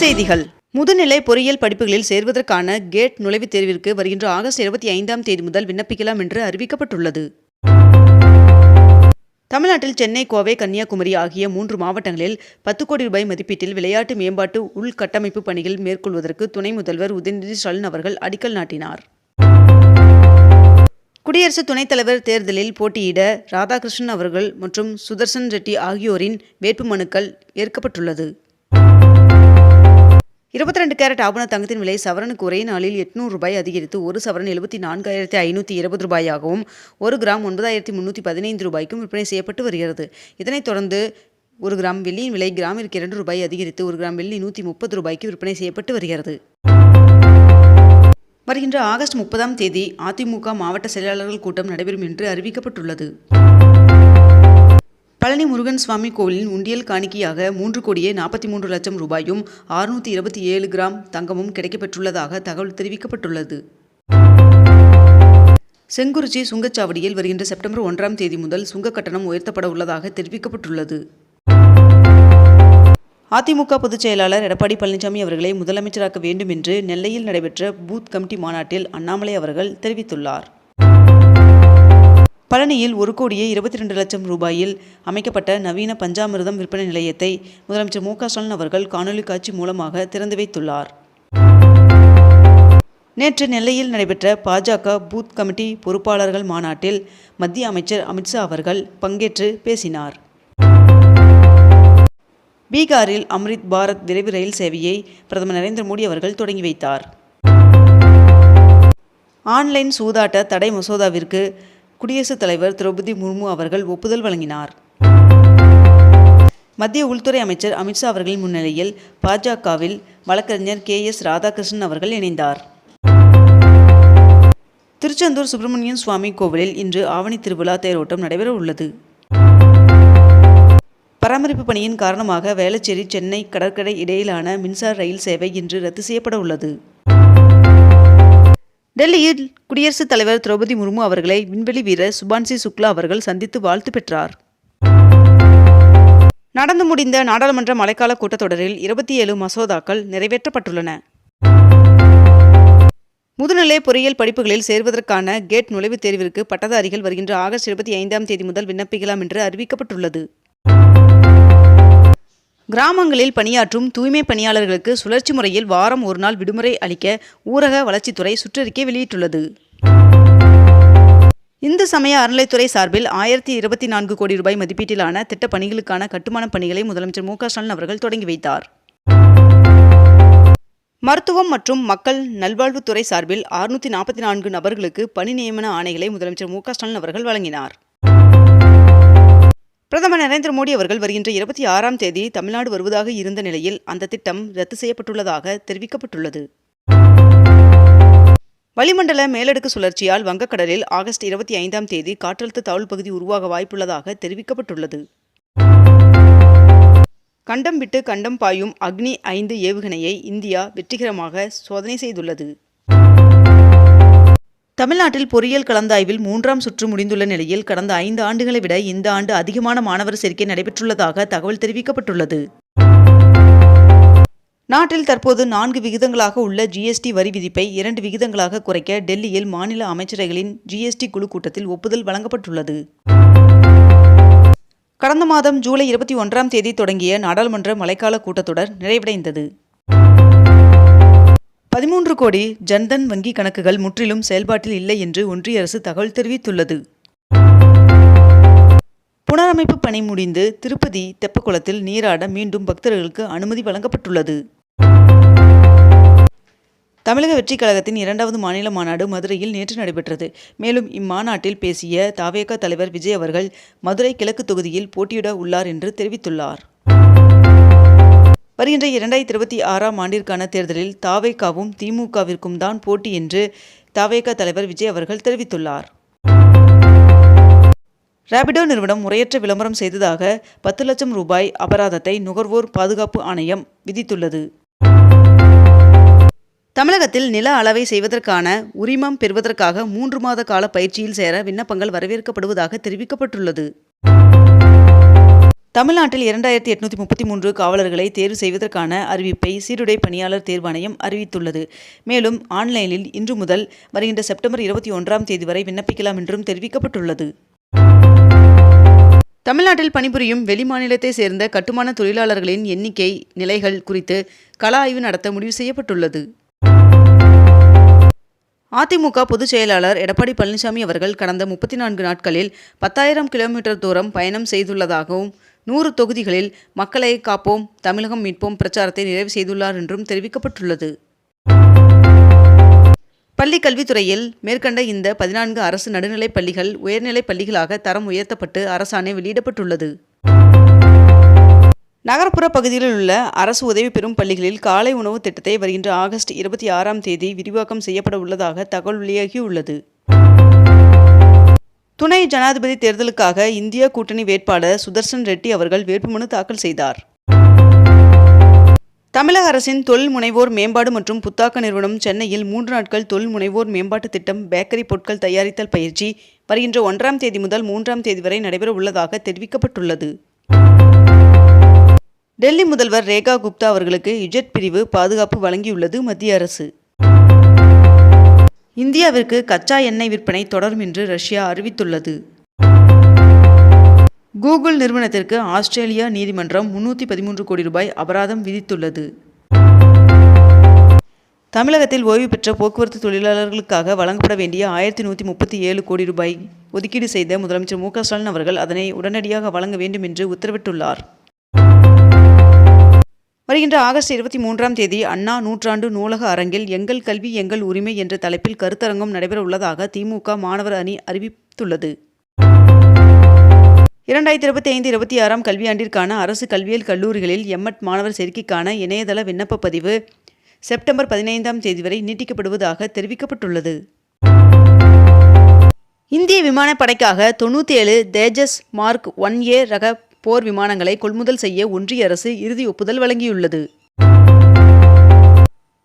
செய்திகள். முதுநிலை பொறியியல் படிப்புகளில் சேர்வதற்கான கேட் நுழைவுத் தேர்விற்கு வருகின்ற ஆகஸ்ட் இருபத்தி ஐந்தாம் தேதி முதல் விண்ணப்பிக்கலாம் என்று அறிவிக்கப்பட்டுள்ளது. தமிழ்நாட்டில் சென்னை கோவை கன்னியாகுமரி ஆகிய மூன்று மாவட்டங்களில் பத்து கோடி ரூபாய் மதிப்பீட்டில் விளையாட்டு மேம்பாட்டு உள்கட்டமைப்பு பணிகள் மேற்கொள்வதற்கு துணை முதல்வர் உதயநிதி ஸ்டாலின் அவர்கள் அடிக்கல் நாட்டினார். குடியரசு துணைத் தலைவர் தேர்தலில் போட்டியிட ராதாகிருஷ்ணன் அவர்கள் மற்றும் சுதர்சன் ரெட்டி ஆகியோரின் வேட்புமனுக்கள் ஏற்கப்பட்டுள்ளது. இருபத்தி ரெண்டு கேரட் ஆபண தங்கத்தின் விலை சவரனுக்கு ஒரே நாளில் எட்நூறு ரூபாய் அதிகரித்து ஒரு சவரன் எழுபத்தி நான்காயிரத்தி ஐநூற்றி இருபது ரூபாயாகவும் ஒரு கிராம் ஒன்பதாயிரத்தி முந்நூற்றி பதினைந்து ரூபாய்க்கும் விற்பனை செய்யப்பட்டு வருகிறது. இதனைத் தொடர்ந்து ஒரு கிராம் வெள்ளியின் விலை கிராமிற்கு இரண்டு ரூபாய் அதிகரித்து ஒரு கிராம் வெள்ளி நூற்றி முப்பது ரூபாய்க்கு விற்பனை செய்யப்பட்டு வருகிறது. வருகின்ற ஆகஸ்ட் முப்பதாம் தேதி அதிமுக மாவட்ட செயலாளர்கள் கூட்டம் நடைபெறும் என்று அறிவிக்கப்பட்டுள்ளது. பழனி முருகன் சுவாமி கோவிலின் உண்டியல் காணிக்கையாக மூன்று கோடியே நாற்பத்தி மூன்று லட்சம் ரூபாயும் அறுநூற்றி இருபத்தி ஏழு கிராம் தங்கமும் கிடைக்கப்பெற்றுள்ளதாக தகவல் தெரிவிக்கப்பட்டுள்ளது. செங்குறிச்சி சுங்கச்சாவடியில் வருகின்ற செப்டம்பர் ஒன்றாம் தேதி முதல் சுங்க கட்டணம் உயர்த்தப்பட உள்ளதாக தெரிவிக்கப்பட்டுள்ளது. அதிமுக பொதுச் செயலாளர் எடப்பாடி பழனிசாமி அவர்களை முதலமைச்சராக்க வேண்டும் என்று நெல்லையில் நடைபெற்ற பூத் கமிட்டி மாநாட்டில் அண்ணாமலை அவர்கள் தெரிவித்துள்ளார். பழனியில் ஒரு கோடியே இருபத்தி ரெண்டு லட்சம் ரூபாயில் அமைக்கப்பட்ட நவீன பஞ்சாமிர்தம் விற்பனை நிலையத்தை முதலமைச்சர் மு க ஸ்டாலின் அவர்கள் காணொலி காட்சி மூலமாக திறந்து வைத்துள்ளார். நேற்று நெல்லையில் நடைபெற்ற பாஜக பூத் கமிட்டி பொறுப்பாளர்கள் மாநாட்டில் மத்திய அமைச்சர் அமித்ஷா அவர்கள் பங்கேற்று பேசினார். பீகாரில் அம்ரித் பாரத் விரைவு ரயில் சேவையை பிரதமர் நரேந்திர மோடி அவர்கள் தொடங்கி வைத்தார். ஆன்லைன் சூதாட்ட தடை மசோதாவிற்கு குடியரசுத் தலைவர் திரௌபதி முர்மு அவர்கள் ஒப்புதல் வழங்கினார். மத்திய உள்துறை அமைச்சர் அமித்ஷா அவர்களின் முன்னிலையில் பாஜகவில் வழக்கறிஞர் கே எஸ் ராதாகிருஷ்ணன் அவர்கள் இணைந்தார். திருச்செந்தூர் சுப்பிரமணியன் சுவாமி கோவிலில் இன்று ஆவணி திருவிழா தேரோட்டம் நடைபெற உள்ளது பராமரிப்பு பணியின் காரணமாக வேளச்சேரி சென்னை கடற்கரை இடையிலான மின்சார ரயில் சேவை இன்று ரத்து செய்யப்பட உள்ளது டெல்லியில் குடியரசுத் தலைவர் திரௌபதி முர்மு அவர்களை விண்வெளி வீரர் சுபான்சி சுக்லா அவர்கள் சந்தித்து வாழ்த்து பெற்றார். நடந்து முடிந்த நாடாளுமன்ற மழைக்கால கூட்டத்தொடரில் இருபத்தி ஏழு மசோதாக்கள் நிறைவேற்றப்பட்டுள்ளன. முதுநிலை பொறியியல் படிப்புகளில் சேர்வதற்கான கேட் நுழைவுத் தேர்விற்கு பட்டதாரிகள் வருகின்ற ஆகஸ்ட் இருபத்தி ஐந்தாம் தேதி முதல் விண்ணப்பிக்கலாம் என்று அறிவிக்கப்பட்டுள்ளது. கிராமங்களில் பணியாற்றும் தூய்மை பணியாளர்களுக்கு சுழற்சி முறையில் வாரம் ஒரு நாள் விடுமுறை அளிக்க ஊரக வளர்ச்சித்துறை சுற்றறிக்கை வெளியிட்டுள்ளது. இந்து சமய அறநிலைத்துறை சார்பில் ஆயிரத்தி இருபத்தி நான்கு கோடி ரூபாய் மதிப்பீட்டிலான திட்டப் பணிகளுக்கான கட்டுமானப் பணிகளை முதலமைச்சர் மு ஸ்டாலின் அவர்கள் தொடங்கி வைத்தார். மருத்துவம் மற்றும் மக்கள் நல்வாழ்வுத்துறை சார்பில் அறுநூற்றி நாற்பத்தி நான்கு நபர்களுக்கு பணி நியமன ஆணைகளை முதலமைச்சர் மு ஸ்டாலின் அவர்கள் வழங்கினார். பிரதமர் நரேந்திர மோடி அவர்கள் வருகின்ற இருபத்தி ஆறாம் தேதி தமிழ்நாடு வருவதாக இருந்த நிலையில் அந்த திட்டம் ரத்து செய்யப்பட்டுள்ளதாக தெரிவிக்கப்பட்டுள்ளது. வளிமண்டல மேலடுக்கு சுழற்சியால் வங்கக்கடலில் ஆகஸ்ட் இருபத்தி ஐந்தாம் தேதி காற்றழுத்த தாழ்வு பகுதி உருவாக வாய்ப்புள்ளதாக தெரிவிக்கப்பட்டுள்ளது. கண்டம் விட்டு கண்டம் பாயும் அக்னி ஐந்து ஏவுகணையை இந்தியா வெற்றிகரமாக சோதனை செய்துள்ளது. தமிழ்நாட்டில் பொறியியல் கலந்தாய்வில் மூன்றாம் சுற்று முடிந்துள்ள நிலையில் கடந்த ஐந்து ஆண்டுகளை விட இந்த ஆண்டு அதிகமான மாணவர் சேர்க்கை நடைபெற்றுள்ளதாக தகவல் தெரிவிக்கப்பட்டுள்ளது. நாட்டில் தற்போது நான்கு விகிதங்களாக உள்ள ஜிஎஸ்டி வரி விதிப்பை இரண்டு விகிதங்களாக குறைக்க டெல்லியில் மாநில அமைச்சரவைகளின் ஜிஎஸ்டி குழு கூட்டத்தில் ஒப்புதல் வழங்கப்பட்டுள்ளது. கடந்த மாதம் ஜூலை இருபத்தி ஒன்றாம் தேதி தொடங்கிய நாடாளுமன்ற மழைக்கால கூட்டத்தொடர் நிறைவடைந்தது. பதிமூன்று கோடி ஜன்தன் வங்கி கணக்குகள் முற்றிலும் செயல்பாட்டில் இல்லை என்று ஒன்றிய அரசு தகவல் தெரிவித்துள்ளது. புனரமைப்பு பணி முடிந்து திருப்பதி தெப்பக்குளத்தில் நீராட மீண்டும் பக்தர்களுக்கு அனுமதி வழங்கப்பட்டுள்ளது. தமிழக வெற்றிக் கழகத்தின் இரண்டாவது மாநில மாநாடு மதுரையில் நேற்று நடைபெற்றது. மேலும் இம்மாநாட்டில் பேசிய தாவேக தலைவர் விஜய் அவர்கள் மதுரை கிழக்கு தொகுதியில் போட்டியிட உள்ளார் என்று தெரிவித்துள்ளார். வருகின்ற இரண்டாயிரத்தி இருபத்தி ஆறாம் ஆண்டிற்கான தேர்தலில் தாவேகாவும் திமுகவிற்கும் தான் போட்டி என்று தாவேகா தலைவர் விஜய் அவர்கள் தெரிவித்துள்ளார். ரேபிடோ நிறுவனம் முறையற்ற விளம்பரம் செய்ததாக பத்து லட்சம் ரூபாய் அபராதத்தை நுகர்வோர் பாதுகாப்பு ஆணையம் விதித்துள்ளது. தமிழகத்தில் நில அளவை செய்வதற்கான உரிமம் பெறுவதற்காக மூன்று மாத கால பயிற்சியில் சேர விண்ணப்பங்கள் வரவேற்கப்படுவதாக தெரிவிக்கப்பட்டுள்ளது. தமிழ்நாட்டில் இரண்டாயிரத்தி எட்நூற்றி முப்பத்தி மூன்று காவலர்களை தேர்வு செய்வதற்கான அறிவிப்பை சீருடை பணியாளர் தேர்வாணையம் அறிவித்துள்ளது. மேலும் ஆன்லைனில் இன்று முதல் வருகின்ற செப்டம்பர் இருபத்தி ஒன்றாம் தேதி வரை விண்ணப்பிக்கலாம் என்றும் தெரிவிக்கப்பட்டுள்ளது. தமிழ்நாட்டில் பணிபுரியும் வெளிமாநிலத்தை சேர்ந்த கட்டுமான தொழிலாளர்களின் எண்ணிக்கை நிலைகள் குறித்து கள ஆய்வு நடத்த முடிவு செய்யப்பட்டுள்ளது. அதிமுக பொதுச் செயலாளர் எடப்பாடி பழனிசாமி அவர்கள் கடந்த முப்பத்தி நான்கு நாட்களில் பத்தாயிரம் கிலோமீட்டர் தூரம் பயணம் செய்துள்ளதாகவும் நூறு தொகுதிகளில் மக்களை காப்போம் தமிழகம் மீட்போம் பிரச்சாரத்தை நிறைவு செய்துள்ளார் என்றும் தெரிவிக்கப்பட்டுள்ளது. பள்ளி கல்வித்துறையில் மேற்கண்ட இந்த பதினான்கு அரசு நடுநிலைப் பள்ளிகள் உயர்நிலைப் பள்ளிகளாக தரம் உயர்த்தப்பட்டு அரசாணை வெளியிடப்பட்டுள்ளது. நகர்ப்புற பகுதிகளில் உள்ள அரசு உதவி பெறும் பள்ளிகளில் காலை உணவு திட்டத்தை வருகின்ற ஆகஸ்ட் இருபத்தி ஆறாம் தேதி விரிவாக்கம் செய்யப்பட உள்ளதாக தகவல் வெளியாகியுள்ளது. துணை ஜனாதிபதி தேர்தலுக்காக இந்திய கூட்டணி வேட்பாளர் சுதர்சன் ரெட்டி அவர்கள் வேட்புமனு தாக்கல் செய்தார். தமிழக அரசின் தொழில் முனைவோர் மேம்பாடு மற்றும் புத்தாக்க நிறுவனம் சென்னையில் மூன்று நாட்கள் தொழில் முனைவோர் மேம்பாட்டு திட்டம் பேக்கரி பொருட்கள் தயாரித்தல் பயிற்சி வருகின்ற ஒன்றாம் தேதி முதல் மூன்றாம் தேதி வரை நடைபெற உள்ளதாக தெரிவிக்கப்பட்டுள்ளது. டெல்லி முதல்வர் ரேகா குப்தா அவர்களுக்கு இஜெட் பிரிவு பாதுகாப்பு வழங்கியுள்ளது மத்திய அரசு. இந்தியாவிற்கு கச்சா எண்ணெய் விற்பனை தொடரும் என்று ரஷ்யா அறிவித்துள்ளது. கூகுள் நிறுவனத்திற்கு ஆஸ்திரேலியா நீதிமன்றம் முன்னூற்றி பதிமூன்று கோடி ரூபாய் அபராதம் விதித்துள்ளது. தமிழகத்தில் ஓய்வு பெற்ற போக்குவரத்து தொழிலாளர்களுக்காக வழங்கப்பட வேண்டிய ஆயிரத்தி நூற்றி முப்பத்தி ஏழு கோடி ரூபாய் ஒதுக்கீடு செய்த முதலமைச்சர் மு க ஸ்டாலின் அவர்கள் அதனை உடனடியாக வழங்க வேண்டும் என்று உத்தரவிட்டுள்ளார். வருகின்ற ஆகஸ்ட் இருபத்தி மூன்றாம் தேதி அண்ணா நூற்றாண்டு நூலக அரங்கில் எங்கள் கல்வி எங்கள் உரிமை என்ற தலைப்பில் கருத்தரங்கம் நடைபெற உள்ளதாக திமுக மாணவர் அணி அறிவித்துள்ளது. இரண்டாயிரத்தி இருபத்தி ஐந்து இருபத்தி ஆறாம் கல்வியாண்டிற்கான அரசு கல்வியியல் கல்லூரிகளில் எம்எட் மாணவர் சேர்க்கைக்கான இணையதள விண்ணப்ப பதிவு செப்டம்பர் பதினைந்தாம் தேதி வரை நீட்டிக்கப்படுவதாக தெரிவிக்கப்பட்டுள்ளது. இந்திய விமானப்படைக்காக தொண்ணூற்றி ஏழு தேஜஸ் மார்க் ஒன் ஏ ரக போர் விமானங்களை கொள்முதல் செய்ய ஒன்றிய அரசு இறுதி ஒப்புதல் வழங்கியுள்ளது.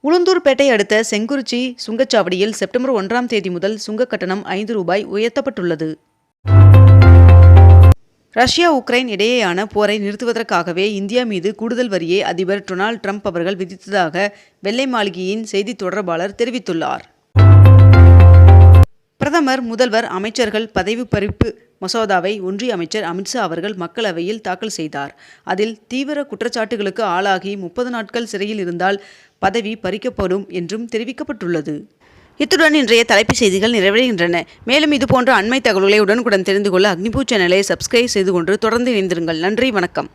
உளுந்தூர்பேட்டை அடுத்த செங்குறிச்சி சுங்கச்சாவடியில் செப்டம்பர் ஒன்றாம் தேதி முதல் சுங்க கட்டணம் ஐந்து ரூபாய் உயர்த்தப்பட்டுள்ளது. ரஷ்யா உக்ரைன் இடையேயான போரை நிறுத்துவதற்காகவே இந்தியா மீது கூடுதல் வரியை அதிபர் டொனால்ட் ட்ரம்ப் அவர்கள் விதித்ததாக வெள்ளை மாளிகையின் செய்தி தொடர்பாளர் தெரிவித்துள்ளார். பிரதமர் முதல்வர் அமைச்சர்கள் பதவி பறிப்பு மசோதாவை ஒன்றிய அமைச்சர் அமித்ஷா அவர்கள் மக்களவையில் தாக்கல் செய்தார். அதில் தீவிர குற்றச்சாட்டுகளுக்கு ஆளாகி முப்பது நாட்கள் சிறையில் இருந்தால் பதவி பறிக்கப்படும் என்றும் தெரிவிக்கப்பட்டுள்ளது. இத்துடன் இன்றைய தலைப்புச் செய்திகள் நிறைவடைகின்றன. மேலும் இதுபோன்ற அண்மை தகவல்களை உடனுக்குடன் தெரிந்து கொள்ள அக்னிபூ சேனலை சப்ஸ்கிரைப் செய்து கொண்டு தொடர்ந்து இணைந்திருங்கள். நன்றி வணக்கம்.